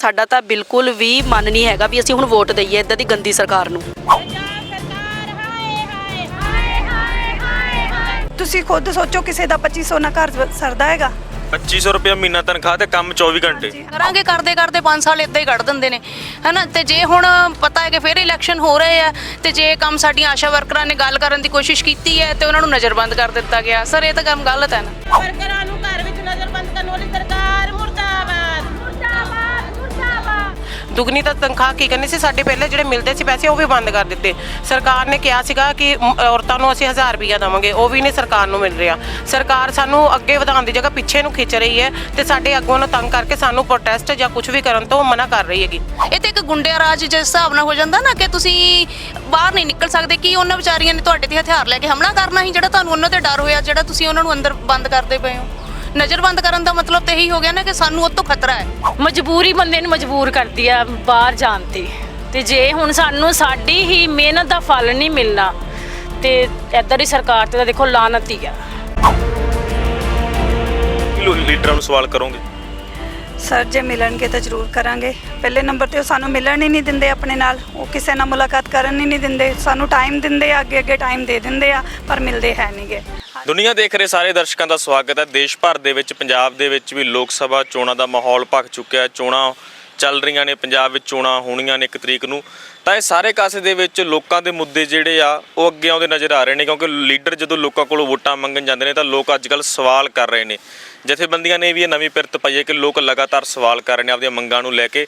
ਸਾਡਾ ਤਾਂ ਬਿਲਕੁਲ ਵੀ ਮਨ ਨਹੀਂ ਹੈਗਾ ਵੀ ਅਸੀਂ ਹੁਣ ਵੋਟ ਦਈਏ ਇਦਾਂ ਦੀ ਗੰਦੀ ਸਰਕਾਰ ਨੂੰ। ਤੁਸੀਂ ਖੁਦ ਸੋਚੋ ਕਿਸੇ ਦਾ 2500 ਨਾ ਘਰ ਸਰਦਾ ਹੈਗਾ। 2500 ਰੁਪਏ ਮਹੀਨਾ ਤਨਖਾਹ ਤੇ ਕੰਮ 24 ਘੰਟੇ। ਕਰਾਂਗੇ ਕਰਦੇ ਕਰਦੇ 5 ਸਾਲ ਇਦਾਂ ਹੀ ਕੱਢ ਦਿੰਦੇ ਨੇ ਹੈਨਾ? ਤੇ ਜੇ ਹੁਣ ਪਤਾ ਹੈ ਕਿ ਫਿਰ ਇਲੈਕਸ਼ਨ ਹੋ ਰਹੇ ਆ ਤੇ ਜੇ ਕੰਮ ਸਾਡੀਆਂ ਆਸ਼ਾ ਵਰਕਰਾਂ ਨੇ ਗੱਲ ਕਰਨ ਦੀ ਕੋਸ਼ਿਸ਼ ਕੀਤੀ ਹੈ ਤੇ ਉਹਨਾਂ ਨੂੰ ਨਜ਼ਰਬੰਦ ਕਰ ਦਿੱਤਾ ਗਿਆ। ਸਰ ਇਹ ਤਾਂ ਕੰਮ ਗਲਤ ਹੈ ਨਾ। ਵਰਕਰਾਂ ਨੂੰ ਦੁਗਣੀ ਤਾਂ ਤਨਖਾਹ ਕੀ ਕਰਨੀ ਸੀ? ਸਾਡੇ ਪਹਿਲੇ ਜਿਹੜੇ ਮਿਲਦੇ ਸੀ ਪੈਸੇ ਉਹ ਵੀ ਬੰਦ ਕਰ ਦਿੱਤੇ। ਸਰਕਾਰ ਨੇ ਕਿਹਾ ਸੀਗਾ ਕਿ ਮ, ਔਰਤਾਂ ਨੂੰ ਅਸੀਂ 1000 ਰੁਪਇਆ ਦੇਵਾਂਗੇ ਉਹ ਵੀ ਨਹੀਂ ਸਰਕਾਰ ਨੂੰ ਮਿਲ ਰਿਹਾ। ਸਰਕਾਰ ਸਾਨੂੰ ਅੱਗੇ ਵਧਾਉਣ ਦੀ ਜਗ੍ਹਾ ਪਿੱਛੇ ਨੂੰ ਖਿੱਚ ਰਹੀ ਹੈ ਤੇ ਸਾਡੇ ਅੱਗੋਂ ਨੂੰ ਤੰਗ ਕਰਕੇ ਸਾਨੂੰ ਪ੍ਰੋਟੈਸਟ ਜਾਂ ਕੁਝ ਵੀ ਕਰਨ ਤੋਂ ਮਨਾ ਕਰ ਰਹੀ ਹੈਗੀ। ਇਹ ਤੇ ਇੱਕ ਗੁੰਡਿਆ ਰਾਜ ਜਿਸ ਹਿਸਾਬ ਨਾਲ ਹੋ ਜਾਂਦਾ ਨਾ ਕਿ ਤੁਸੀਂ ਬਾਹਰ ਨਹੀਂ ਨਿਕਲ ਸਕਦੇ ਕਿ ਉਹਨਾਂ ਵਿਚਾਰੀਆਂ ਨੇ ਤੁਹਾਡੇ ਤੇ ਹਥਿਆਰ ਲੈ ਕੇ ਹਮਲਾ ਕਰਨਾ ਸੀ? ਜਿਹੜਾ ਤੁਹਾਨੂੰ ਉਹਨਾਂ ਤੇ ਡਰ ਹੋਇਆ ਜਿਹੜਾ ਤੁਸੀਂ ਉਹਨਾਂ ਨੂੰ ਅੰਦਰ ਬੰਦ ਕਰਦੇ ਪਏ ਹੋ? ਨਜ਼ਰਬੰਦ ਕਰਨ ਦਾ ਮਤਲਬ ਤੇ ਇਹੀ ਹੋ ਗਿਆ ਨਾ ਕਿ ਸਾਨੂੰ ਉਹ ਤੋਂ ਖਤਰਾ ਹੈ। ਮਜਬੂਰੀ ਬੰਦੇ ਨੂੰ ਮਜਬੂਰ ਕਰਦੀ ਆ ਬਾਹਰ ਜਾਣ ਤੇ। ਤੇ ਜੇ ਹੁਣ ਸਾਨੂੰ ਸਾਡੀ ਹੀ ਮਿਹਨਤ ਦਾ ਫਲ ਨਹੀਂ ਮਿਲਣਾ ਤੇ ਇੱਧਰ ਹੀ ਸਰਕਾਰ ਤੇ ਤਾਂ ਦੇਖੋ ਲਾਨਤ ਹੀ ਆ। ਲੋ- ਲੀਡਰਾਂ ਨੂੰ ਸਵਾਲ ਕਰੋਗੇ? ਸਰ, ਜੇ ਮਿਲਣਗੇ ਤਾਂ ਜ਼ਰੂਰ ਕਰਾਂਗੇ। ਪਹਿਲੇ ਨੰਬਰ ਤੇ ਉਹ ਸਾਨੂੰ ਮਿਲਣ ਹੀ ਨਹੀਂ ਦਿੰਦੇ ਆਪਣੇ ਨਾਲ। ਉਹ ਕਿਸੇ ਨਾਲ ਮੁਲਾਕਾਤ ਕਰਨ ਹੀ ਨਹੀਂ ਦਿੰਦੇ। ਸਾਨੂੰ ਟਾਈਮ ਦਿੰਦੇ ਆ ਅੱਗੇ ਅੱਗੇ ਟਾਈਮ ਦੇ ਦਿੰਦੇ ਆ, ਪਰ ਮਿਲਦੇ ਹੈ ਨਹੀਂਗੇ ਦੁਨੀਆ ਦੇਖ ਰਹੇ ਸਾਰੇ ਦਰਸ਼ਕਾਂ ਦਾ ਸਵਾਗਤ ਹੈ। ਦੇਸ਼ ਭਰ ਦੇ ਵਿੱਚ, ਪੰਜਾਬ ਦੇ ਵਿੱਚ ਵੀ ਲੋਕ ਸਭਾ ਚੋਣਾਂ ਦਾ ਮਾਹੌਲ ਭਖ ਚੁੱਕਿਆ ਹੈ। ਚੋਣਾਂ ਚੱਲ ਰਹੀਆਂ ਨੇ, ਪੰਜਾਬ ਵਿੱਚ ਚੋਣਾਂ ਹੋਣੀਆਂ ਨੇ ਇੱਕ ਤਰੀਕ ਨੂੰ, ਤਾਂ ਇਹ ਸਾਰੇ ਕਾਸੇ ਦੇ ਵਿੱਚ ਲੋਕਾਂ ਦੇ ਮੁੱਦੇ ਜਿਹੜੇ ਆ, ਉਹ ਅੱਗੇ ਆਉਂਦੇ ਨਜ਼ਰ ਆ ਰਹੇ ਨੇ, ਕਿਉਂਕਿ ਲੀਡਰ ਜਦੋਂ ਲੋਕਾਂ ਕੋਲੋਂ ਵੋਟਾਂ ਮੰਗਣ ਜਾਂਦੇ ਨੇ, ਤਾਂ ਲੋਕ ਅੱਜ ਕੱਲ ਸਵਾਲ ਕਰ ਰਹੇ ਨੇ। ਜਥੇਬੰਦੀਆਂ ਨੇ ਵੀ ਇਹ ਨਵੀਂ ਪਿਰਤ ਪਾਈ ਹੈ ਕਿ ਲੋਕ ਲਗਾਤਾਰ ਸਵਾਲ ਕਰ ਰਹੇ ਨੇ ਆਪਣੀਆਂ ਮੰਗਾਂ ਨੂੰ ਲੈ ਕੇ।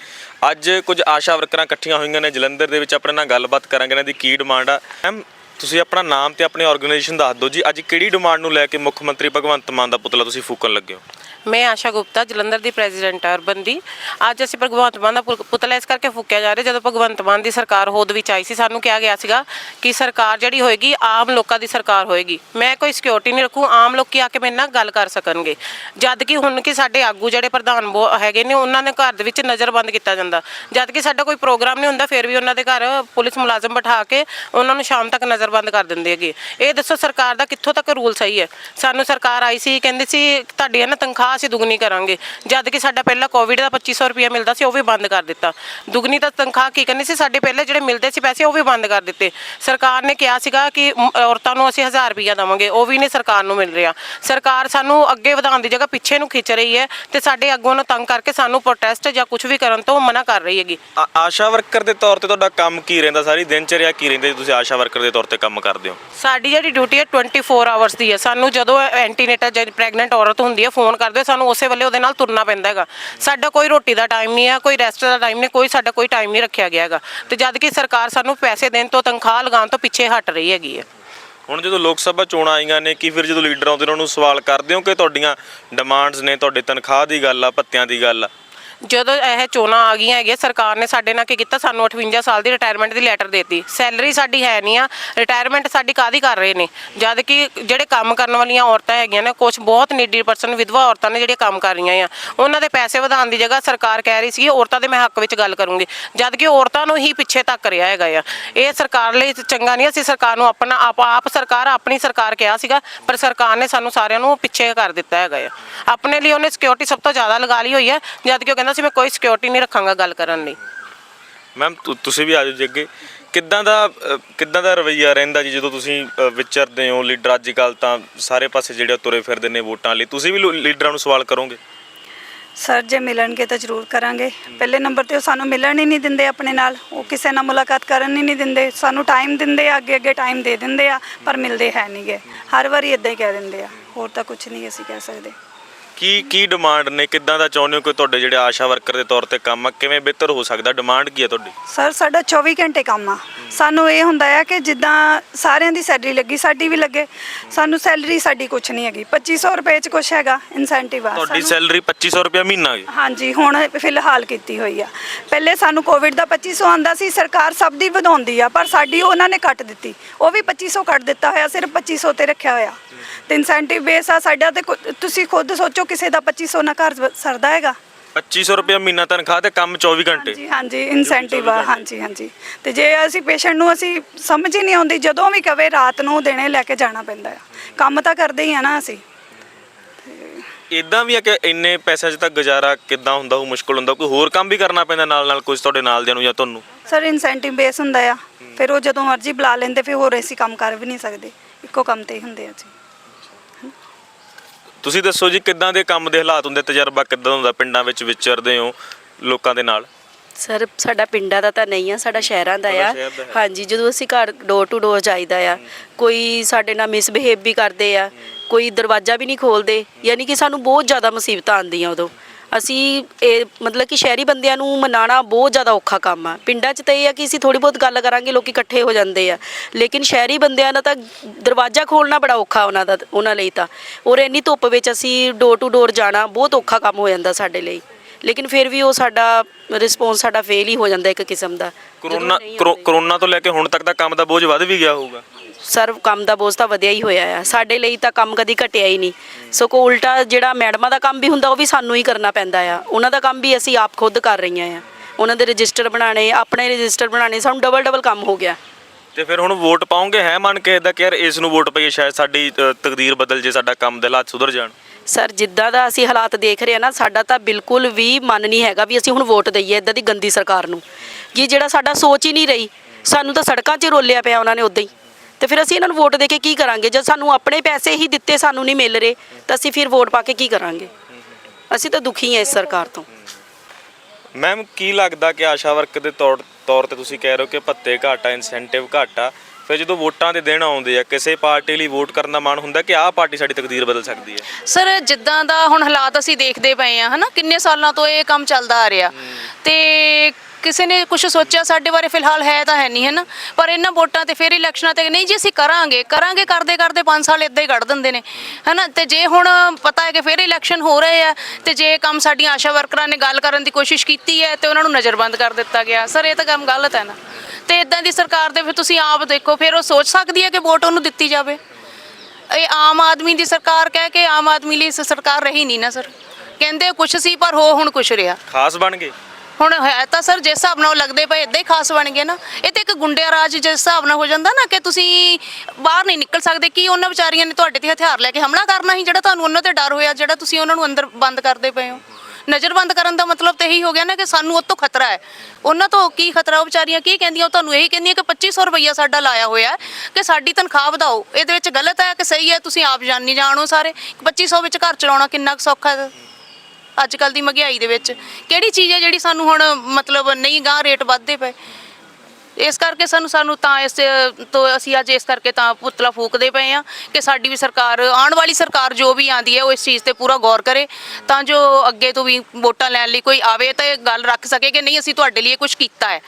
ਅੱਜ ਕੁਝ ਆਸ਼ਾ ਵਰਕਰਾਂ ਇਕੱਠੀਆਂ ਹੋਈਆਂ ਨੇ, ਜਲੰਧਰ ਦੇ ਵਿੱਚ ਆਪਣੇ ਨਾਲ ਗੱਲਬਾਤ ਕਰਾਂਗੇ, ਇਹਨਾਂ ਦੀ ਕੀ ਡਿਮਾਂਡ ਆ। ਮੈਮ, ਤੁਸੀਂ ਆਪਣਾ ਨਾਮ ਤੇ ਆਪਣੀ ਆਰਗੇਨਾਈਜੇਸ਼ਨ ਦੱਸ ਦਿਓ ਜੀ, ਅੱਜ ਕਿਹੜੀ ਡਿਮਾਂਡ ਨੂੰ ਲੈ ਕੇ ਮੁੱਖ ਮੰਤਰੀ ਭਗਵੰਤ ਮਾਨ ਦਾ ਪੁਤਲਾ ਤੁਸੀਂ ਫੂਕਣ ਲੱਗੇ ਹੋ? ਮੈਂ ਆਸ਼ਾ ਗੁਪਤਾ, ਜਲੰਧਰ ਦੀ ਪ੍ਰੈਜ਼ੀਡੈਂਟ ਹਾਂ ਅਰਬਨ ਦੀ ਅੱਜ ਅਸੀਂ ਭਗਵੰਤ ਮਾਨ ਦਾ ਪੁਲ- ਪੁਤਲਾ ਇਸ ਕਰਕੇ ਫੂਕਿਆ ਜਾ ਰਿਹਾ, ਜਦੋਂ ਭਗਵੰਤ ਮਾਨ ਦੀ ਸਰਕਾਰ ਹੋਦ ਵਿੱਚ ਆਈ ਸੀ, ਸਾਨੂੰ ਕਿਹਾ ਗਿਆ ਸੀਗਾ ਕਿ ਸਰਕਾਰ ਜਿਹੜੀ ਹੋਏਗੀ, ਆਮ ਲੋਕਾਂ ਦੀ ਸਰਕਾਰ ਹੋਏਗੀ। ਮੈਂ ਕੋਈ ਸਿਕਿਉਰਿਟੀ ਨਹੀਂ ਰੱਖੂ, ਆਮ ਲੋਕੀ ਆ ਕੇ ਮੇਰੇ ਨਾਲ ਗੱਲ ਕਰ ਸਕਣਗੇ। ਜਦ ਕਿ ਹੁਣ ਕਿ ਸਾਡੇ ਆਗੂ ਜਿਹੜੇ ਪ੍ਰਧਾਨ ਬੋ- ਹੈਗੇ ਨੇ, ਉਹਨਾਂ ਨੇ ਘਰ ਦੇ ਵਿੱਚ ਨਜ਼ਰਬੰਦ ਕੀਤਾ ਜਾਂਦਾ। ਜਦ ਕਿ ਸਾਡਾ ਕੋਈ ਪ੍ਰੋਗਰਾਮ ਨਹੀਂ ਹੁੰਦਾ, ਫਿਰ ਵੀ ਉਹਨਾਂ ਦੇ ਘਰ ਪੁਲਿਸ ਮੁਲਾਜ਼ਮ ਬਿਠਾ ਕੇ ਉਹਨਾਂ ਨੂੰ ਸ਼ਾਮ ਤੱਕ ਨਜ਼ਰਬੰਦ ਕਰ ਦਿੰਦੇ ਹੈਗੇ। ਇਹ ਦੱਸੋ ਸਰਕਾਰ ਦਾ ਕਿੱਥੋਂ ਤੱਕ ਰੂਲ ਸਹੀ ਹੈ? ਸਾਨੂੰ ਸਰਕਾਰ ਆਈ ਸੀ, ਕਹਿੰਦੇ ਸੀ ਤੁਹਾਡੀ ਨਾ ਤਨਖਾਹ ਅਸੀਂ ਦੁੱਗਣੀ ਕਰਾਂਗੇ। ਜਦ ਕਿ ਸਾਡਾ ਪਹਿਲਾਂ ਕੋਵਿਡ ਦਾ 2500 ਰੁਪਇਆ ਮਿਲਦਾ ਸੀ ਉਹ ਵੀ ਬੰਦ ਕਰ ਦਿੱਤਾ। ਦੁੱਗਣੀ ਤਾਂ ਤਨਖਾਹ ਕੀ ਕਰਨੀ ਸੀ? ਸਾਡੇ ਪਹਿਲੇ ਜਿਹੜੇ ਮਿਲਦੇ ਸੀ ਪੈਸੇ ਉਹ ਵੀ ਬੰਦ ਕਰ ਦਿੱਤੇ। ਸਰਕਾਰ ਨੇ ਕਿਹਾ ਸੀਗਾ ਕਿ ਔਰਤਾਂ ਨੂੰ ਅਸੀਂ 1000 ਰੁਪਇਆ ਦੇਵਾਂਗੇ। ਉਹ ਵੀ ਨਹੀਂ ਸਰਕਾਰ ਨੂੰ ਮਿਲ ਰਿਹਾ। ਸਰਕਾਰ ਸਾਨੂੰ ਅੱਗੇ ਵਧਾਉਣ ਦੀ ਜਗ੍ਹਾ ਪਿੱਛੇ ਨੂੰ ਖਿੱਚ ਰਹੀ ਹੈ ਤੇ ਸਾਡੇ ਅੱਗੋਂ ਨੂੰ ਤੰਗ ਕਰਕੇ ਸਾਨੂੰ ਪ੍ਰੋਟੈਸਟ ਜਾਂ ਕੁਝ ਵੀ ਕਰਨ ਤੋਂ ਮਨਾ ਕਰ ਰਹੀ ਹੈਗੀ। ਆ- ਆਸ਼ਾ ਵਰਕਰ ਦੇ ਤੌਰ ਤੇ ਤੁਹਾਡਾ ਕੰਮ ਕੀ ਰਹਿੰਦਾ? ਸਾਰੀ ਦਿਨਚਰਿਆ ਕੀ ਰਹਿੰਦੀ ਤੁਸੀਂ ਆਸ਼ਾ ਵਰਕਰ ਦੇ ਤੌਰ ਤੇ ਕੰਮ ਕਰਦੇ ਹੋ। ਸਾਡੀ ਜਿਹੜੀ ਡਿਊਟੀ ਹੈ 24 ਆਵਰਸ ਦੀ ਹੈ। ਸਾਨੂੰ ਜਦੋਂ ਐਂਟੀਨੇਟਰ ਜਦ ਪ੍ਰੈਗਨੈਂਟ ਔਰਤ ਹੁੰਦੀ ਹੈ ਫੋਨ ਕਰਦੇ ਸਾਨੂੰ ਉਸੇ ਵੇਲੇ ਉਹਦੇ ਨਾਲ ਤੁਰਨਾ ਪੈਂਦਾ ਹੈਗਾ। ਸਾਡਾ ਕੋਈ ਰੋਟੀ ਦਾ ਟਾਈਮ ਨਹੀਂ ਹੈ, ਕੋਈ ਰੈਸਟ ਦਾ ਟਾਈਮ ਨਹੀਂ, ਕੋਈ ਸਾਡਾ ਕੋਈ ਟਾਈਮ ਨਹੀਂ ਰੱਖਿਆ ਗਿਆ ਹੈਗਾ। ਤੇ ਜਦ ਕਿ ਸਰਕਾਰ ਸਾਨੂੰ ਪੈਸੇ ਦੇਣ ਤੋਂ, ਤਨਖਾਹ ਲਗਾਉਣ ਤੋਂ ਪਿੱਛੇ ਹਟ ਰਹੀ ਹੈਗੀ ਹੈ। ਹੁਣ ਜਦੋਂ ਲੋਕ ਸਭਾ ਚੋਣਾਂ ਆਈਆਂ ਨੇ, ਕੀ ਫਿਰ ਜਦੋਂ ਲੀਡਰ ਆਉਂਦੇ ਨੇ ਉਹਨਾਂ ਨੂੰ ਸਵਾਲ ਕਰਦੇ ਹੋ ਕਿ ਤੁਹਾਡੀਆਂ ਡਿਮਾਂਡਸ ਨੇ, ਤੁਹਾਡੇ ਤਨਖਾਹ ਦੀ ਗੱਲ ਆ, ਭੱਤਿਆਂ ਦੀ ਗੱਲ ਆ? ਜਦੋਂ ਇਹ ਚੋਣਾਂ ਆ ਗਈਆਂ ਹੈਗੀਆਂ, ਸਰਕਾਰ ਨੇ ਸਾਡੇ ਨਾਲ ਕੀ ਕੀਤਾ? ਸਾਨੂੰ 58 ਸਾਲ ਦੀ ਰਿਟਾਇਰਮੈਂਟ ਦੀ ਲੈਟਰ ਦੇਤੀ। ਸੈਲਰੀ ਸਾਡੀ ਹੈ ਨਹੀਂ ਆ। ਰਿਟਾਇਰਮੈਂਟ ਸਾਡੀ ਕਾਦੀ ਕਰ ਰਹੇ ਨੇ? ਜਦ ਕਿ ਜਿਹੜੇ ਕੰਮ ਕਰਨ ਵਾਲੀਆਂ ਔਰਤਾਂ ਹੈਗੀਆਂ ਨੇ ਕੁਝ ਬਹੁਤ ਨੀਡੀ ਪਰਸਨ ਵਿਧਵਾ ਔਰਤਾਂ ਨੇ ਜਿਹੜੀਆਂ ਕੰਮ ਕਰ ਰਹੀਆਂ ਆ। ਉਹਨਾਂ ਦੇ ਪੈਸੇ ਵਧਾਉਣ ਦੀ ਜਗ੍ਹਾ ਸਰਕਾਰ ਕਹਿ ਰਹੀ ਸੀ ਔਰਤਾਂ ਦੇ ਮੈਂ ਹੱਕ ਵਿੱਚ ਗੱਲ ਕਰੂੰਗੀ। ਜਦ ਕਿ ਔਰਤਾਂ ਨੂੰ ਹੀ ਪਿੱਛੇ ਤੱਕ ਰਿਹਾ ਹੈਗਾ ਆ। ਇਹ ਸਰਕਾਰ ਲਈ ਚੰਗਾ ਨਹੀਂ, ਅਸੀਂ ਸਰਕਾਰ ਨੂੰ ਆਪਣਾ, ਆਪ ਆਪ ਸਰਕਾਰ ਆਪਣੀ ਸਰਕਾਰ ਕਿਹਾ ਸੀਗਾ, ਪਰ ਸਰਕਾਰ ਨੇ ਸਾਨੂੰ ਸਾਰਿਆਂ ਨੂੰ ਪਿੱਛੇ ਕਰ ਦਿੱਤਾ ਹੈਗਾ ਆ। ਆਪਣੇ ਲਈ ਉਹਨੇ ਸਿਕਿਉਰਿਟੀ ਸਭ ਤੋਂ ਜ਼ਿਆਦਾ ਲਗਾ ਲਈ ਹੋਈ ਹੈ। ਜਦ ਕਿ ਉਹ ਕਹਿੰਦਾ ਸੀ ਮੈਂ ਕੋਈ ਸਿਕਿਉਰਿਟੀ ਨਹੀਂ ਰੱਖਾਂਗਾ ਗੱਲ ਕਰਨ ਲਈ। ਮੈਮ ਤੁਸੀਂ ਵੀ ਆਜੋ ਜੀ ਅੱਗੇ। ਕਿੱਦਾਂ ਦਾ ਅ, ਕਿੱਦਾਂ ਦਾ ਰਵਈਆ ਰਹਿੰਦਾ ਜੀ ਜਦੋਂ ਤੁਸੀਂ ਅ, ਵਿਚਰਦੇ ਹੋ ਲੀਡਰ ਅੱਜ ਕੱਲ ਤਾਂ ਸਾਰੇ ਪਾਸੇ ਜਿਹੜੇ ਤੁਰੇ ਫਿਰਦੇ ਨੇ ਵੋਟਾਂ ਲਈ। ਤੁਸੀਂ ਵੀ ਲੋ- ਲੀਡਰਾਂ ਨੂੰ ਸਵਾਲ ਕਰੋਗੇ? ਸਰ ਜੇ ਮਿਲਣਗੇ ਤਾਂ ਜ਼ਰੂਰ ਕਰਾਂਗੇ। ਪਹਿਲੇ ਨੰਬਰ ਤੇ ਉਹ ਸਾਨੂੰ ਮਿਲਣ ਹੀ ਨਹੀਂ ਦਿੰਦੇ ਆਪਣੇ ਨਾਲ। ਉਹ ਕਿਸੇ ਨਾਲ ਮੁਲਾਕਾਤ ਕਰਨ ਹੀ ਨਹੀਂ ਦਿੰਦੇ। ਸਾਨੂੰ ਟਾਈਮ ਦਿੰਦੇ ਆ ਅੱਗੇ ਅੱਗੇ ਟਾਈਮ ਦੇ ਦਿੰਦੇ ਆ ਪਰ ਮਿਲਦੇ ਹੈ ਨਹੀਂਗੇ ਹਰ ਵਾਰੀ ਇਦਾਂ ਹੀ ਕਹਿ ਦਿੰਦੇ ਆ। ਹੋਰ ਤਾਂ ਕੁਝ ਨਹੀਂ ਅਸੀਂ ਕਹਿ ਸਕਦੇ। ਕੀ ਕੀ ਡਿਮਾਂਡ ਨੇ? ਕਿੱਦਾਂ ਦਾ ਚਾਹੁੰਦੇ ਹੋ ਕਿ ਤੁਹਾਡੇ ਜਿਹੜੇ ਆਸ਼ਾ ਵਰਕਰ ਦੇ ਤੌਰ ਤੇ ਕੰਮ ਆ ਕਿਵੇਂ ਬਿਹਤਰ ਹੋ ਸਕਦਾ? ਡਿਮਾਂਡ ਕੀ ਹੈ ਤੁਹਾਡੀ? ਸਰ ਸਾਡਾ 24 ਘੰਟੇ ਕੰਮ ਆ। ਸਾਨੂੰ ਇਹ ਹੁੰਦਾ ਆ ਕਿ ਜਿੱਦਾਂ ਸਾਰਿਆਂ ਦੀ ਸੈਲਰੀ ਲੱਗੀ ਸਾਡੀ ਵੀ ਲੱਗੇ। ਸਾਨੂੰ ਸੈਲਰੀ ਸਾਡੀ ਕੁਝ ਨਹੀਂ ਹੈਗੀ। 2500 ਰੁਪਏ ਚ ਕੁਝ ਹੈਗਾ ਇਨਸੈਂਟਿਵ ਆ। ਤੁਹਾਡੀ ਸਾਨੂੰ- ਸੈਲਰੀ 2500 ਰੁਪਏ ਮਹੀਨਾ ਹੈ ਹਾਂਜੀ ਹੁਣ ਫਿਲਹਾਲ ਕੀਤੀ ਹੋਈ ਆ। ਪਹਿਲੇ ਸਾਨੂੰ ਕੋਵਿਡ ਦਾ 2500 ਆਂਦਾ ਸੀ ਸਰਕਾਰ ਸਭ ਦੀ ਵਧਾਉਂਦੀ ਆ ਪਰ ਸਾਡੀ ਉਹਨਾਂ ਨੇ ਕੱਟ ਦਿੱਤੀ। ਉਹ ਵੀ 2500 ਕੱਟ ਦਿੱਤਾ ਹੋਇਆ ਸਿਰਫ 2500 ਤੇ ਰੱਖਿਆ ਹੋਇਆ। ਤੇ ਇਨਸੈਂਟਿਵ ਬੇਸ ਆ ਸਾਡਾ ਤੇ ਕੁ- ਤੁਸੀਂ ਖੁਦ ਸੋਚੋ ਕਿਸੇ ਦਾ 2500 ਨਾ ਘਰ ਸਰਦਾ ਹੈਗਾ। 2500 ਰੁਪਏ ਮਹੀਨਾ ਤਨਖਾਹ ਤੇ ਕੰਮ 24 ਘੰਟੇ। ਹਾਂਜੀ ਹਾਂਜੀ ਇਨਸੈਂਟਿਵ ਆ ਹਾਂਜੀ ਹਾਂਜੀ। ਤੇ ਜੇ ਅਸੀਂ ਪੇਸ਼ੈਂਟ ਨੂੰ ਅਸੀਂ ਸਮਝ ਹੀ ਨਹੀਂ ਆਉਂਦੀ ਜਦੋਂ ਵੀ ਕਵੇ ਰਾਤ ਨੂੰ ਦਿਨੇ ਲੈ ਕੇ ਜਾਣਾ ਪੈਂਦਾ ਆ। ਕੰਮ ਤਾਂ ਕਰਦੇ ਹੀ ਆ ਨਾ ਅਸੀਂ। ਇਦਾਂ ਵੀ ਆ ਕਿ ਇੰਨੇ ਪੈਸਿਆਂ 'ਚ ਤਾਂ ਗੁਜ਼ਾਰਾ ਕਿੱਦਾਂ ਹੁੰਦਾ ਉਹ ਮੁਸ਼ਕਲ ਹੁੰਦਾ ਕੋਈ ਹੋਰ ਕੰਮ ਵੀ ਕਰਨਾ ਪੈਂਦਾ ਨਾਲ ਨਾਲ ਕੁਝ ਤੁਹਾਡੇ ਨਾਲ ਦਿਆਂ ਨੂੰ ਜਾਂ ਤੁਹਾਨੂੰ? ਸਰ ਇਨਸੈਂਟਿਵ ਬੇਸ ਹੁੰਦਾ ਆ। ਫਿਰ ਉਹ ਜਦੋਂ ਮਰਜ਼ੀ ਬੁਲਾ ਲੈਂਦੇ ਫਿਰ ਹੋਰ ਅਸੀਂ ਕੰਮ ਕਰ ਵੀ ਨਹੀਂ ਸਕਦੇ। ਇੱਕੋ ਕੰਮ ਤੇ ਹੀ ਹੁੰਦੇ ਆ ਜੀ ਤੁਸੀਂ ਦੱਸੋ ਜੀ ਕਿੱਦਾਂ ਦੇ ਕੰਮ ਦੇ ਹਾਲਾਤ ਹੁੰਦੇ? ਤਜਰਬਾ ਕਿੱਦਾਂ ਹੁੰਦਾ ਪਿੰਡਾਂ ਵਿੱਚ ਵਿਚਰਦੇ ਹੋ ਲੋਕਾਂ ਦੇ ਨਾਲ? ਸਰ ਸਾਡਾ ਪਿੰਡਾਂ ਦਾ ਤਾਂ ਨਹੀਂ ਆ ਸਾਡਾ ਸ਼ਹਿਰਾਂ ਦਾ ਆ। ਹਾਂਜੀ ਜਦੋਂ ਅਸੀਂ ਘਰ ਡੋਰ ਟੂ ਡੋਰ ਜਾਈਦਾ ਆ ਕੋਈ ਸਾਡੇ ਨਾਲ ਮਿਸਬਿਹੇਵ ਵੀ ਕਰਦੇ ਆ ਕੋਈ ਦਰਵਾਜ਼ਾ ਵੀ ਨਹੀਂ ਖੋਲਦੇ ਯਾਨੀ ਕਿ ਸਾਨੂੰ ਬਹੁਤ ਜ਼ਿਆਦਾ ਮੁਸੀਬਤਾਂ ਆਉਂਦੀਆਂ ਉਦੋਂ। ਅਸੀਂ ਇਹ ਮਤਲਬ ਕਿ ਸ਼ਹਿਰੀ ਬੰਦਿਆਂ ਨੂੰ ਮਨਾਣਾ ਬਹੁਤ ਜ਼ਿਆਦਾ ਔਖਾ ਕੰਮ ਆ। ਪਿੰਡਾਂ 'ਚ ਤਾਂ ਇਹ ਆ ਕਿ ਅਸੀਂ ਥੋੜੀ ਬਹੁਤ ਗੱਲ ਕਰਾਂਗੇ ਲੋਕੀ ਇਕੱਠੇ ਹੋ ਜਾਂਦੇ ਆ। ਲੇਕਿਨ ਸ਼ਹਿਰੀ ਬੰਦਿਆਂ ਦਾ ਤਾਂ ਦਰਵਾਜ਼ਾ ਖੋਲਣਾ ਬੜਾ ਔਖਾ ਉਹਨਾਂ ਦਾ ਉਹਨਾਂ ਲਈ ਤਾਂ। ਔਰ ਇੰਨੀ ਧੁੱਪ ਵਿੱਚ ਅਸੀਂ ਡੋਰ ਟੂ ਡੋਰ ਜਾਣਾ ਬਹੁਤ ਔਖਾ ਕੰਮ ਹੋ ਜਾਂਦਾ ਸਾਡੇ ਲਈ। ਲੇਕਿਨ ਫਿਰ ਵੀ ਉਹ ਸਾਡਾ ਰਿਸਪੌਂਸ ਸਾਡਾ ਫੇਲ ਹੀ ਹੋ ਜਾਂਦਾ ਇੱਕ ਕਿਸਮ ਦਾ। ਕਰੋਨਾ। ਕਰੋਨਾ ਤੋਂ ਲੈ ਕੇ ਹੁਣ ਤੱਕ ਦਾ ਕੰਮ ਦਾ ਬੋਝ ਵੱਧ ਵੀ ਗਿਆ ਹੋਊਗਾ। ਸਰ ਕੰਮ ਦਾ ਬੋਝ ਤਾਂ ਵਧਿਆ ਹੀ ਹੋਇਆ ਆ। ਸਾਡੇ ਲਈ ਤਾਂ ਕੰਮ ਕਦੀ ਘਟਿਆ ਹੀ ਨਹੀਂ। ਸਗੋਂ ਉਲਟਾ ਜਿਹੜਾ ਮੈਡਮਾਂ ਦਾ ਕੰਮ ਵੀ ਹੁੰਦਾ ਉਹ ਵੀ ਸਾਨੂੰ ਹੀ ਕਰਨਾ ਪੈਂਦਾ ਆ। ਉਹਨਾਂ ਦਾ ਕੰਮ ਵੀ ਅਸੀਂ ਆਪ ਖੁਦ ਕਰ ਰਹੀਆਂ ਆ। ਉਹਨਾਂ ਦੇ ਰਜਿਸਟਰ ਬਣਾਉਣੇ ਆਪਣੇ ਰਜਿਸਟਰ ਬਣਾਉਣੇ ਸਾਨੂੰ ਡਬਲ ਡਬਲ ਕੰਮ ਹੋ ਗਿਆ। ਤੇ ਫਿਰ ਹੁਣ ਵੋਟ ਪਾਉਂਗੇ ਹੈ ਮਨ ਕਿਸੇ ਦਾ ਕਿ ਯਾਰ ਇਸ ਨੂੰ ਵੋਟ ਪਾਈਏ ਸ਼ਾਇਦ ਸਾਡੀ ਅ, ਤਕਦੀਰ ਬਦਲ ਜੇ ਸਾਡਾ ਕੰਮ ਦੇ ਹਾਲਾਤ ਸੁਧਰ ਜਾਣ। ਸਰ ਜਿੱਦਾਂ ਦਾ ਅਸੀਂ ਹਾਲਾਤ ਦੇਖ ਰਹੇ ਆ ਨਾ ਸਾਡਾ ਤਾਂ ਬਿਲਕੁਲ ਵੀ ਮਨ ਨਹੀਂ ਹੈਗਾ ਵੀ ਅਸੀਂ ਹੁਣ ਵੋਟ ਦਈਏ ਇਦਾਂ ਦੀ ਗੰਦੀ ਸਰਕਾਰ ਨੂੰ। ਕਿ ਜਿਹੜਾ ਸਾਡਾ ਸੋਚ ਹੀ ਨਹੀਂ ਰਹੀ ਸਾਨੂੰ ਤਾਂ ਸੜਕਾਂ 'ਚ ਰੋਲਿਆ ਪਿਆ ਉਹਨਾਂ ਨੇ ਉਦਾਂ ਹੀ। ਤੇ ਫਿਰ ਅਸੀਂ ਇਹਨਾਂ ਨੂੰ ਵੋਟ ਦੇ ਕੇ ਕੀ ਕਰਾਂਗੇ? ਜਦ ਸਾਨੂੰ ਆਪਣੇ ਪੈਸੇ ਹੀ ਦਿੱਤੇ ਸਾਨੂੰ ਨਹੀਂ ਮਿਲ ਰਹੇ ਤਾਂ ਅਸੀਂ ਫਿਰ ਵੋਟ ਪਾ ਕੇ ਕੀ ਕਰਾਂਗੇ? ਅਸੀਂ ਤਾਂ ਦੁਖੀ ਹਾਂ ਇਸ ਸਰਕਾਰ ਤੋਂ। ਮੈਮ ਕੀ ਲੱਗਦਾ ਕਿ ਆਸ਼ਾ ਵਰਕ ਦੇ ਤੌਰ ਤੌਰ ਤੇ ਤੁਸੀਂ ਕਹਿ ਰਹੇ ਹੋ ਕਿ ਭੱਤੇ ਘੱਟ ਇਨਸੈਂਟਿਵ ਘੱਟ ਫਿਰ ਜਦੋਂ ਵੋਟਾਂ ਦੇ ਦਿਨ ਆਉਂਦੇ ਆ ਕਿਸੇ ਪਾਰਟੀ ਲਈ ਵੋਟ ਕਰਨ ਦਾ ਮਨ ਹੁੰਦਾ ਕਿ ਆਹ ਪਾਰਟੀ ਸਾਡੀ ਤਕਦੀਰ ਬਦਲ ਸਕਦੀ ਹੈ? ਸਰ ਜਿੱਦਾਂ ਦਾ ਹੁਣ ਹਾਲਾਤ ਅਸੀਂ ਦੇਖਦੇ ਪਏ ਆ ਹਨਾ ਕਿੰਨੇ ਸਾਲਾਂ ਤੋਂ ਇਹ ਕੰਮ ਚੱਲਦਾ ਆ ਰਿਹਾ। ਤੇ ਕਿਸੇ ਨੇ ਕੁਝ ਸੋਚਿਆ ਸਾਡੇ ਬਾਰੇ ਫਿਲਹਾਲ ਹੈ ਤਾਂ ਹੈ ਨਹੀਂ, ਹੈ ਨਾ? ਪਰ ਇਹਨਾਂ ਵੋਟਾਂ ਤੇ ਫਿਰ ਇਲੈਕਸ਼ਨਾਂ ਤੇ ਨਹੀਂ ਜੀ ਅਸੀਂ ਕਰਾਂਗੇ ਕਰਾਂਗੇ ਕਰਦੇ ਕਰਦੇ 5 ਸਾਲ ਇਦਾਂ ਹੀ ਕੱਢ ਦਿੰਦੇ ਨੇ, ਹੈ ਨਾ? ਤੇ ਜੇ ਹੁਣ ਪਤਾ ਹੈ ਕਿ ਫਿਰ ਇਲੈਕਸ਼ਨ ਹੋ ਰਹੇ ਆ ਤੇ ਜੇ ਕੰਮ ਸਾਡੀਆਂ ਆਸ਼ਾ ਵਰਕਰਾਂ ਨੇ ਗੱਲ ਕਰਨ ਦੀ ਕੋਸ਼ਿਸ਼ ਕੀਤੀ ਹੈ ਤੇ ਉਹਨਾਂ ਨੂੰ ਨਜ਼ਰਬੰਦ ਕਰ ਦਿੱਤਾ ਗਿਆ, ਸਰ ਇਹ ਤਾਂ ਕੰਮ ਗਲਤ ਹੈ ਨਾ? ਤੇ ਇਦਾਂ ਦੀ ਸਰਕਾਰ ਦੇ ਫਿਰ ਤੁਸੀਂ ਆਪ ਦੇਖੋ, ਫਿਰ ਉਹ ਸੋਚ ਸਕਦੀ ਹੈ ਕਿ ਵੋਟ ਉਹਨੂੰ ਦਿੱਤੀ ਜਾਵੇ? ਇਹ ਆਮ ਆਦਮੀ ਦੀ ਸਰਕਾਰ ਕਹਿ ਕੇ ਆਮ ਆਦਮੀ ਲਈ ਸਰਕਾਰ ਰਹੀ ਨਹੀਂ ਨਾ, ਸਰ। ਕਹਿੰਦੇ ਕੁਛ ਸੀ ਪਰ ਹੋ ਹੁਣ ਕੁਛ ਰਿਹਾ। ਖਾਸ ਬਣ ਗਏ। ਹੁਣ ਹੈ ਤਾਂ ਸਰ ਜਿਸ ਹਿਸਾਬ ਨਾਲ ਉਹ ਲੱਗਦੇ ਪਏ, ਇਦਾਂ ਹੀ ਖਾਸ ਬਣ ਗਏ ਨਾ। ਇਹ ਤੇ ਇੱਕ ਗੁੰਡਿਆ ਰਾਜ ਜਿਸ ਹਿਸਾਬ ਨਾਲ ਹੋ ਜਾਂਦਾ ਨਾ ਕਿ ਤੁਸੀਂ ਬਾਹਰ ਨਹੀਂ ਨਿਕਲ ਸਕਦੇ, ਕੀ ਉਹਨਾਂ ਵਿਚਾਰੀਆਂ ਨੇ ਤੁਹਾਡੇ ਤੇ ਹਥਿਆਰ ਲੈ ਕੇ ਹਮਲਾ ਕਰਨਾ ਸੀ ਜਿਹੜਾ ਤੁਹਾਨੂੰ ਉਹਨਾਂ ਤੇ ਡਰ ਹੋਇਆ, ਜਿਹੜਾ ਤੁਸੀਂ ਉਹਨਾਂ ਨੂੰ ਅੰਦਰ ਬੰਦ ਕਰਦੇ ਪਏ ਹੋ? ਨਜ਼ਰਬੰਦ ਕਰਨ ਦਾ ਮਤਲਬ ਤੇ ਇਹੀ ਹੋ ਗਿਆ ਨਾ ਕਿ ਸਾਨੂੰ ਉਹ ਤੋਂ ਖਤਰਾ ਹੈ। ਉਹਨਾਂ ਤੋਂ ਕੀ ਖਤਰਾ, ਉਹ ਵਿਚਾਰੀਆਂ ਕੀ ਕਹਿੰਦੀਆਂ, ਉਹ ਤੁਹਾਨੂੰ ਇਹੀ ਕਹਿੰਦੀਆਂ ਕਿ 2500 ਰੁਪਈਆ ਸਾਡਾ ਲਾਇਆ ਹੋਇਆ ਹੈ ਕਿ ਸਾਡੀ ਤਨਖਾਹ ਵਧਾਓ। ਇਹਦੇ ਵਿੱਚ ਗਲਤ ਹੈ ਕਿ ਸਹੀ ਹੈ, ਤੁਸੀਂ ਆਪ ਜਾਣੀ ਜਾਣੋ ਸਾਰੇ। 2500 ਵਿੱਚ ਘਰ ਚਲਾਉਣਾ ਕਿੰਨਾ ਕੁ ਸੌਖਾ ਹੈ ਅੱਜ ਕੱਲ ਦੀ ਮਹਿੰਗਾਈ ਦੇ ਵਿੱਚ। ਕਿਹੜੀ ਚੀਜ਼ ਹੈ ਜਿਹੜੀ ਸਾਨੂੰ ਹੁਣ ਮਤਲਬ ਨਹੀਂ ਗਾਂ ਰੇਟ ਵੱਧਦੇ ਪਏ? ਇਸ ਕਰਕੇ ਸਾਨੂੰ ਸਾਨੂੰ ਤਾਂ ਇਸ, ਤੋਂ ਅਸੀਂ ਅੱਜ ਇਸ ਕਰਕੇ ਤਾਂ ਪੁਤਲਾ ਫੂਕਦੇ ਪਏ ਆ ਕਿ ਸਾਡੀ ਵੀ ਸਰਕਾਰ, ਆਉਣ ਵਾਲੀ ਸਰਕਾਰ ਜੋ ਵੀ ਆਂਦੀ ਹੈ, ਉਹ ਇਸ ਚੀਜ਼ ਤੇ ਪੂਰਾ ਗੌਰ ਕਰੇ। ਤਾਂ ਜੋ ਅੱਗੇ ਤੋਂ ਵੀ ਵੋਟਾਂ ਲੈਣ ਲਈ ਕੋਈ ਆਵੇ ਤਾਂ ਇਹ ਗੱਲ ਰੱਖ ਸਕੇ ਕਿ ਨਹੀਂ, ਅਸੀਂ ਤੁਹਾਡੇ ਲਈ ਕੁਝ ਕੀਤਾ ਹੈ।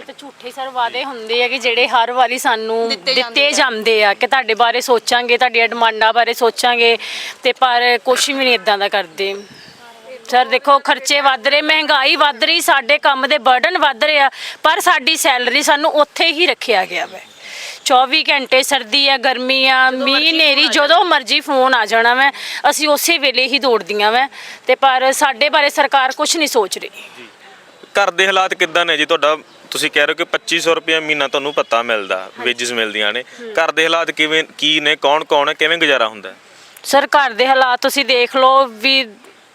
ਇਹ ਤਾਂ ਝੂਠੇ ਸਰ ਵਾਅਦੇ ਹੁੰਦੇ ਆ ਕਿ ਜਿਹੜੇ ਹਰ ਵਾਰੀ ਸਾਨੂੰ ਦਿੱਤੇ ਜਾਂਦੇ ਆ। ਆ ਕਿ ਤੁਹਾਡੇ ਬਾਰੇ ਸੋਚਾਂਗੇ ਤੁਹਾਡੀਆਂ ਡਿਮਾਂਡਾਂ ਬਾਰੇ ਸੋਚਾਂਗੇ ਤੇ ਪਰ ਕੁਝ ਵੀ ਨਹੀਂ ਇਦਾਂ ਦਾ ਕਰਦੇ। ਸਰ ਦੇਖੋ ਖਰਚੇ ਵੱਧ ਰਹੇ ਮਹਿੰਗਾਈ ਵੱਧ ਰਹੀ ਸਾਡੇ ਕੰਮ ਦੇ ਬਰਡਨ ਵੱਧ ਰਿਹਾ ਪਰ ਸਾਡੀ ਸੈਲਰੀ ਸਾਨੂੰ ਉੱਥੇ ਹੀ ਰੱਖਿਆ ਗਿਆ ਵੈ। 24 ਘੰਟੇ ਸਰਦੀ ਆ ਗਰਮੀ ਆ ਮੀਂਹ ਨੇਰੀ ਜਦੋਂ ਮਰਜ਼ੀ ਫੋਨ ਆ ਜਾਣਾ ਮੈਂ ਅਸੀਂ ਉਸੇ ਵੇਲੇ ਹੀ ਦੌੜਦੀਆਂ ਮੈਂ ਤੇ ਪਰ ਸਾਡੇ ਬਾਰੇ ਸਰਕਾਰ ਕੁਝ ਨਹੀਂ ਸੋਚ ਰਹੀ। ਘਰ ਦੇ ਹਾਲਾਤ ਕਿੱਦਾਂ ਨੇ ਜੀ? ਤੁਹਾਡਾ ਤੁਸੀਂ ਕਹਿ ਰਹੇ ਹੋ ਕਿ 2500 ਰੁਪਏ ਮਹੀਨਾ ਤੁਹਾਨੂੰ ਪਤਾ ਮਿਲਦਾ ਵੇਜਸ ਮਿਲਦੀਆਂ ਨੇ। ਘਰ ਦੇ ਹਾਲਾਤ ਕਿਵੇਂ ਕੀ ਨੇ ਕੌਣ ਕੌਣ ਹੈ ਕਿਵੇਂ ਗੁਜ਼ਾਰਾ ਹੁੰਦਾ? ਹੈ? ਸਰ ਘਰ ਦੇ ਹਾਲਾਤ ਤੁਸੀਂ ਦੇਖ ਲਓ ਵੀ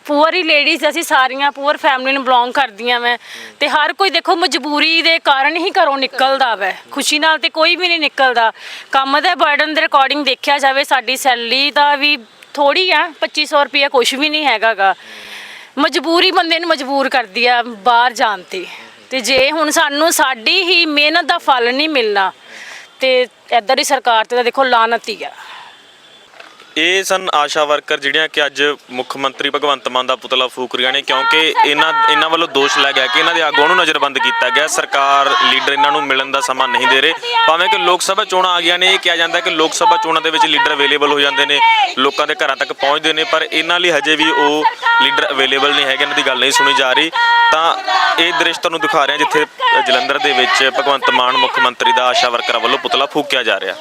ਪੂਅਰ ਹੀ ਲੇਡੀਜ਼ ਅਸੀਂ ਸਾਰੀਆਂ ਪੂਅਰ ਫੈਮਿਲੀ ਨੂੰ ਬਿਲੋਂਗ ਕਰਦੀਆਂ ਮੈਂ ਤੇ ਹਰ ਕੋਈ ਦੇਖੋ ਮਜਬੂਰੀ ਦੇ ਕਾਰਨ ਹੀ ਘਰੋਂ ਨਿਕਲਦਾ ਵੈ। ਖੁਸ਼ੀ ਨਾਲ ਤੇ ਕੋਈ ਵੀ ਨਹੀਂ ਨਿਕਲਦਾ। ਕੰਮ ਦੇ ਬਰਡਨ ਦੇ ਅਕੋਰਡਿੰਗ ਦੇਖਿਆ ਜਾਵੇ ਸਾਡੀ ਸੈਲਰੀ ਦਾ ਵੀ ਥੋੜੀ ਆ 2500 ਰੁਪਏ ਕੁਝ ਵੀ ਨਹੀਂ ਹੈਗਾਗਾ। ਮਜਬੂਰੀ ਬੰਦੇ ਨੂੰ ਮਜਬੂਰ ਕਰਦੀ ਆ ਬਾਹਰ ਜਾਣ ਤੇ। ਤੇ ਜੇ ਹੁਣ ਸਾਨੂੰ ਸਾਡੀ ਹੀ ਮਿਹਨਤ ਦਾ ਫਲ ਨਹੀਂ ਮਿਲਣਾ, ਤੇ ਇੱਧਰ ਹੀ ਸਰਕਾਰ ਤੇ ਤਾਂ ਦੇਖੋ ਲਾਨਤ ਹੀ ਆ। ਇਹ ਸਨ ਆਸ਼ਾ ਵਰਕਰ ਜਿਹੜੀਆਂ ਕਿ ਅੱਜ ਮੁੱਖ ਮੰਤਰੀ ਭਗਵੰਤ ਮਾਨ ਦਾ ਪੁਤਲਾ ਫੂਕ ਰਹੀਆਂ ਨੇ, ਕਿਉਂਕਿ ਇਹਨਾਂ ਇਹਨਾਂ ਵੱਲੋਂ ਦੋਸ਼ ਲੱਗਿਆ ਕਿ ਇਹਨਾਂ ਦੇ ਆਗੂਆਂ ਨੂੰ ਨਜ਼ਰਬੰਦ ਕੀਤਾ ਗਿਆ। ਸਰਕਾਰ, ਲੀਡਰ ਇਹਨਾਂ ਨੂੰ ਮਿਲਣ ਦਾ ਸਮਾਂ ਨਹੀਂ ਦੇ ਰਹੇ। ਭਾਵੇਂ ਕਿ ਲੋਕ ਸਭਾ ਚੋਣਾਂ ਆ ਗਈਆਂ ਨੇ, ਇਹ ਕਿਹਾ ਜਾਂਦਾ ਕਿ ਲੋਕ ਸਭਾ ਚੋਣਾਂ ਦੇ ਵਿੱਚ ਲੀਡਰ ਅਵੇਲੇਬਲ ਹੋ ਜਾਂਦੇ ਨੇ, ਲੋਕਾਂ ਦੇ ਘਰਾਂ ਤੱਕ ਪਹੁੰਚਦੇ ਨੇ, ਪਰ ਇਹਨਾਂ ਲਈ ਹਜੇ ਵੀ ਉਹ ਲੀਡਰ ਅਵੇਲੇਬਲ ਨਹੀਂ ਹੈਗੇ, ਇਹਨਾਂ ਦੀ ਗੱਲ ਨਹੀਂ ਸੁਣੀ ਜਾ ਰਹੀ। ਤਾਂ ਇਹ ਦ੍ਰਿਸ਼ ਤੁਹਾਨੂੰ ਦਿਖਾ ਰਿਹਾ ਜਿੱਥੇ ਜਲੰਧਰ ਦੇ ਵਿੱਚ ਭਗਵੰਤ ਮਾਨ ਮੁੱਖ ਮੰਤਰੀ ਦਾ ਆਸ਼ਾ ਵਰਕਰਾਂ ਵੱਲੋਂ ਪੁਤਲਾ ਫੂਕਿਆ ਜਾ ਰਿਹਾ।